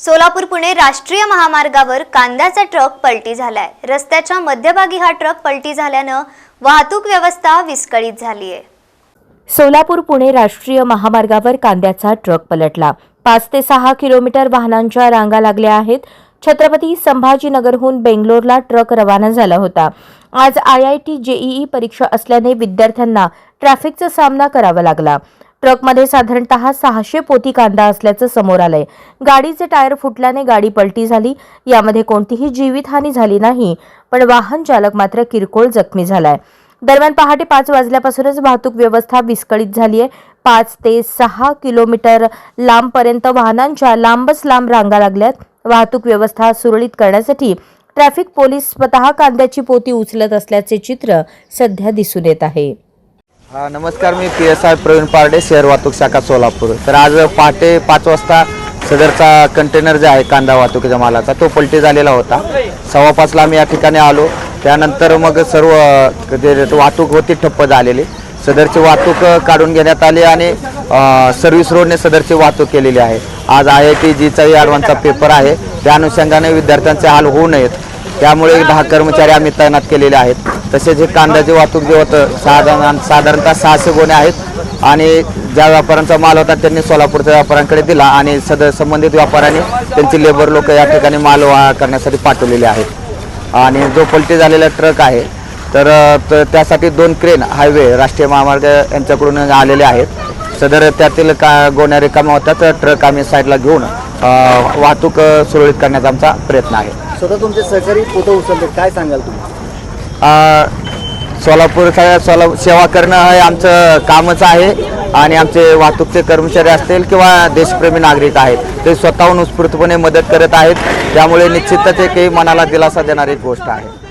सोलापूर पुणे राष्ट्रीय महामार्गावर कांद्याचा ट्रक पलटी झालाय. रस्त्याच्या मध्यभागी हा ट्रक पलटी झाल्यानं वाहतूक व्यवस्था विस्कळीत झाली आहे सोलापूर पुणे राष्ट्रीय महामार्गावर कांद्याचा ट्रक पलटला. पाच ते सहा किलोमीटर वाहनांच्या रांगा लागल्या आहेत. छत्रपती संभाजीनगरहून बेंगलोरला ट्रक रवाना झाला होता. आज आय आय टी जेईई परीक्षा असल्याने विद्यार्थ्यांना ट्रॅफिकचा सामना करावा लागला. ट्रकमध्ये साधारणतः सहाशे पोती कांदा असल्याचं समोर आलंय. गाडीचे टायर फुटल्याने गाडी पलटी झाली. यामध्ये कोणतीही जीवितहानी झाली नाही पण वाहन चालक मात्र किरकोळ जखमी झालाय. दरम्यान पहाटे पाच वाजल्यापासूनच वाहतूक व्यवस्था विस्कळीत झाली आहे. पाच ते सहा किलोमीटर लांबपर्यंत वाहनांच्या लांबच लांब रांगा लागल्यात. वाहतूक व्यवस्था सुरळीत करण्यासाठी ट्रॅफिक पोलीस स्वतः कांद्याची पोती उचलत असल्याचे चित्र सध्या दिसून येत आहे. हा नमस्कार मी P S I Praveen Parde शहर वाहतूक शाखा सोलापूर. तर आज पहाटे पाच वाजता सदरचा कंटेनर जे आहे कांदा वाहतुकीच्या मालाचा तो पलटी झालेला होता. सव्वा पाचला आम्ही या ठिकाणी आलो. त्यानंतर मग सर्व जे वाहतूक होती ठप्प झालेली. सदरची वाहतूक काढून घेण्यात आली आणि सर्व्हिस रोडने सदरची वाहतूक केलेली आहे. आज आय आय टी जीचाही ॲडव्हान्सचा पेपर आहे. त्या अनुषंगाने विद्यार्थ्यांचे हाल होऊ नयेत. त्यामुळे दहा कर्मचारी आम्ही तैनात केलेले आहेत. तसेच हे कांद्याची वाहतूक जे होतं साधारण साधारणतः सहाशे गोणे आहेत. आणि ज्या व्यापाऱ्यांचा माल होता त्यांनी सोलापूरच्या व्यापाऱ्यांकडे दिला आणि सद संबंधित व्यापाऱ्यांनी त्यांची लेबर लोक या ठिकाणी माल वाहन करण्यासाठी पाठवलेले आहेत. आणि जो पलटी झालेला ट्रक आहे तर त- त्यासाठी दोन क्रेन हायवे राष्ट्रीय महामार्ग यांच्याकडून आलेले आहेत. सदर त्यातील का गोण्या रिकाम्या होत्या तर ट्रक आम्ही साईडला घेऊन वाहतूक सुरळीत करण्याचा आमचा प्रयत्न आहे. स्वतः तुमचे सहकारी फोटो उचलले? काय सांगाल तुम्ही? सोलापूर सोलापूरचा सोला सेवा करणं हे आमचं कामच आहे आणि आमचे वाहतूकचे कर्मचारी असतील किंवा देशप्रेमी नागरिक आहेत ते स्वतःहून उत्स्फूर्तपणे मदत करत आहेत. त्यामुळे निश्चितच एक मनाला दिलासा देणारी गोष्ट आहे.